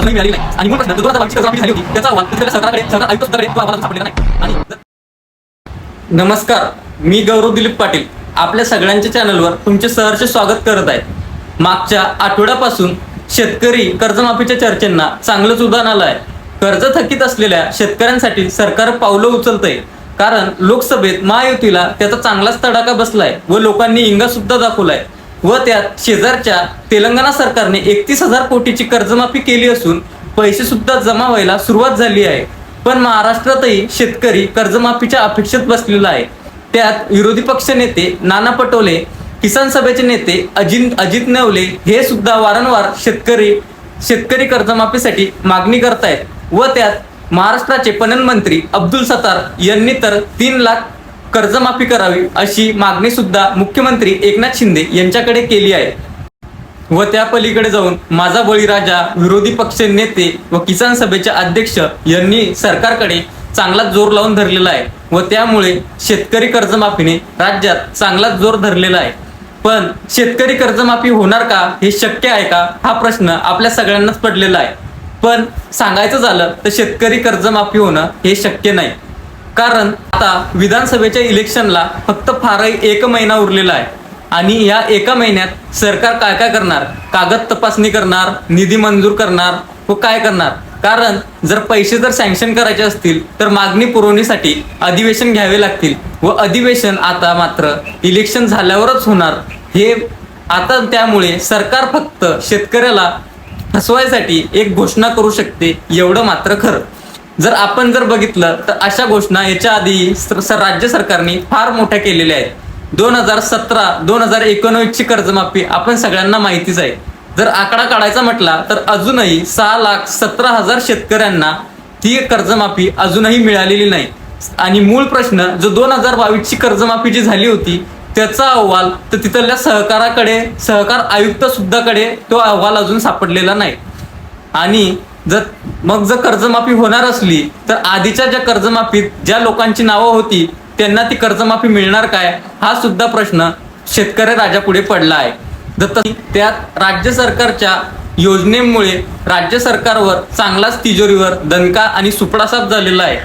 अजूनही मिळाली नाही. आणि मूळ प्रश्न दोन हजार बावीसची झाली होती त्याचा अहवाल तिथल्या सरकारकडे सरकार आयुक्त सुद्धाकडे तो अहवाल सापडलेला नाही. आणि नमस्कार मी गौरव दिलीप पाटील. आपल्या सगळ्यांच्या चॅनलवर तुमचे सहर्ष स्वागत करत आहे. मागच्या आठवड्यापासून शेतकरी कर्जमाफीच्या चर्चेंना चांगलंच उदाहरण आलं आहे. कर्ज थकीत असलेल्या शेतकऱ्यांसाठी सरकार पावलं उचलतंय. कारण लोकसभेत महायुतीला त्याचा चांगलाच तडाखा बसलाय व लोकांनी इंगा सुद्धा दाखवलाय. व त्यात शेजारच्या तेलंगणा सरकारने एकतीस हजार कोटीची कर्जमाफी केली असून पैसे सुद्धा जमा व्हायला सुरुवात झाली आहे. पण महाराष्ट्रातही शेतकरी कर्जमाफीच्या अपेक्षेत बसलेला आहे. त्यात विरोधी पक्ष नेते नाना पटोले किसान सभेचे नेते अजित अजित नवले हे सुद्धा वारंवार शेतकरी शेतकरी कर्जमाफीसाठी मागणी करतायत. व त्यात महाराष्ट्राचे पणन मंत्री अब्दुल सतार यांनी तर तीन लाख कर्जमाफी करावी अशी मागणी सुद्धा मुख्यमंत्री एकनाथ शिंदे यांच्याकडे केली आहे. व त्या पलीकडे जाऊन माझा बळीराजा विरोधी पक्ष नेते व किसान सभेचे अध्यक्ष यांनी सरकारकडे चांगलाच जोर लावून धरलेला आहे. व त्यामुळे शेतकरी कर्जमाफीने राज्यात चांगलाच जोर धरलेला आहे. पण शेतकरी कर्जमाफी होणार का हे शक्य आहे का हा प्रश्न आपल्या सगळ्यांनाच पडलेला आहे. पण सांगायचं झालं तर शेतकरी कर्जमाफी होणं हे शक्य नाही. कारण आता विधानसभेच्या इलेक्शनला फक्त फारही एक महिना उरलेला आहे. आणि या एका महिन्यात सरकार काय काय करणार? कागद तपासणी करणार निधी मंजूर करणार व काय करणार? कारण जर पैसे जर सँक्शन करायचे असतील तर मागणी पुरवणीसाठी अधिवेशन घ्यावे लागतील. व अधिवेशन आता मात्र इलेक्शन झाल्यावरच होणार. हे आता त्यामुळे सरकार फक्त शेतकऱ्याला फसवायसाठी एक घोषणा करू शकते एवढं मात्र खरं. जर आपण जर बघितलं तर अशा घोषणा याच्या आधी स- स- राज्य सरकारने फार मोठ्या केलेल्या आहेत. दोन हजार सतरा दोन हजार एकोणवीसची कर्जमाफी आपण सगळ्यांना माहितीच आहे. जर आकडा काढायचा म्हटला तर अजूनही सहा लाख सतरा हजार शेतकऱ्यांना ती कर्जमाफी अजूनही मिळालेली नाही. आणि मूळ प्रश्न जो दोन हजार बावीसची कर्जमाफी जी झाली होती त्याचा अहवाल तर तिथल्या सहकाराकडे सहकार आयुक्त सुद्धाकडे तो अहवाल अजून सापडलेला नाही. आणि जर मग जर कर्जमाफी होणार असली तर आधीच्या ज्या कर्जमाफीत ज्या लोकांची नावं होती त्यांना ती कर्जमाफी मिळणार काय? हा सुद्धा प्रश्न शेतकरी राजापुढे पडला आहे. जर त्यात राज्य सरकारच्या योजनेमुळे राज्य सरकारवर चांगलाच तिजोरीवर दणका आणि सुपडासाप झालेला आहे.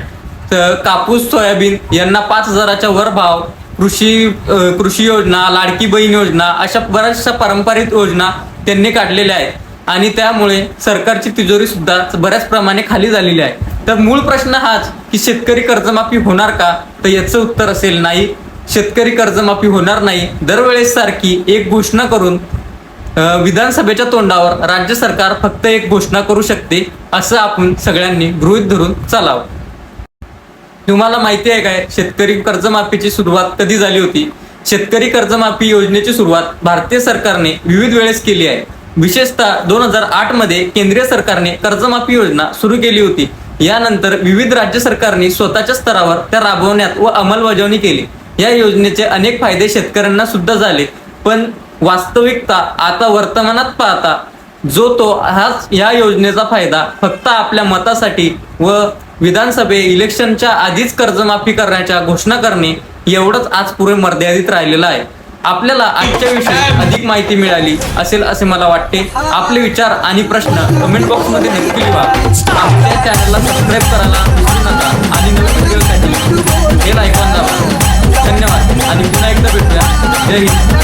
तर कापूस सोयाबीन यांना पाच हजाराच्या वर भाव कृषी कृषी योजना लाडकी बहीण योजना अशा बऱ्याचशा पारंपरिक योजना त्यांनी काढलेल्या आहेत. आणि त्यामुळे सरकारची तिजोरी सुद्धा बऱ्याच प्रमाणे खाली झालेली आहे. तर मूळ प्रश्न हाच की शेतकरी कर्जमाफी होणार का? तर याचं उत्तर असेल नाही. शेतकरी कर्जमाफी होणार नाही. दरवेळेस सारखी एक घोषणा करून विधानसभेच्या तोंडावर राज्य सरकार फक्त एक घोषणा करू शकते असं आपण सगळ्यांनी गृहित धरून चालावं. तुम्हाला माहिती आहे काय? शेतकरी कर्जमाफीची सुरुवात कधी झाली होती? शेतकरी कर्जमाफी योजनेची सुरुवात भारतीय सरकारने विविध वेळेस केली आहे. विशेषतः दोन हजार आठमध्ये केंद्रीय सरकारने कर्जमाफी योजना सुरू केली होती. यानंतर विविध राज्य सरकारने स्वतःच्या स्तरावर त्या राबवण्यात व अंमलबजावणी केली. या योजनेचे अनेक फायदे शेतकऱ्यांना सुद्धा झाले. पण वास्तविकता आता वर्तमानात पाहता जो तो हाच या योजनेचा फायदा फक्त आपल्या मतासाठी व विधानसभे इलेक्शनच्या आधीच कर्जमाफी करण्याच्या घोषणा करणे एवढंच आज पुरे मर्यादित राहिलेलं आहे. आपल्याला आजच्या विषयी अधिक माहिती मिळाली असेल असे मला वाटते. आपले विचार आणि प्रश्न कमेंट बॉक्समध्ये नक्की लिहा. आपल्या चॅनलला सबस्क्राईब करायला विसरू नका आणि नवीन व्हिडिओसाठी हे लाईक दाबा. धन्यवाद आणि पुन्हा एकदा भेटूया. जय हिंद.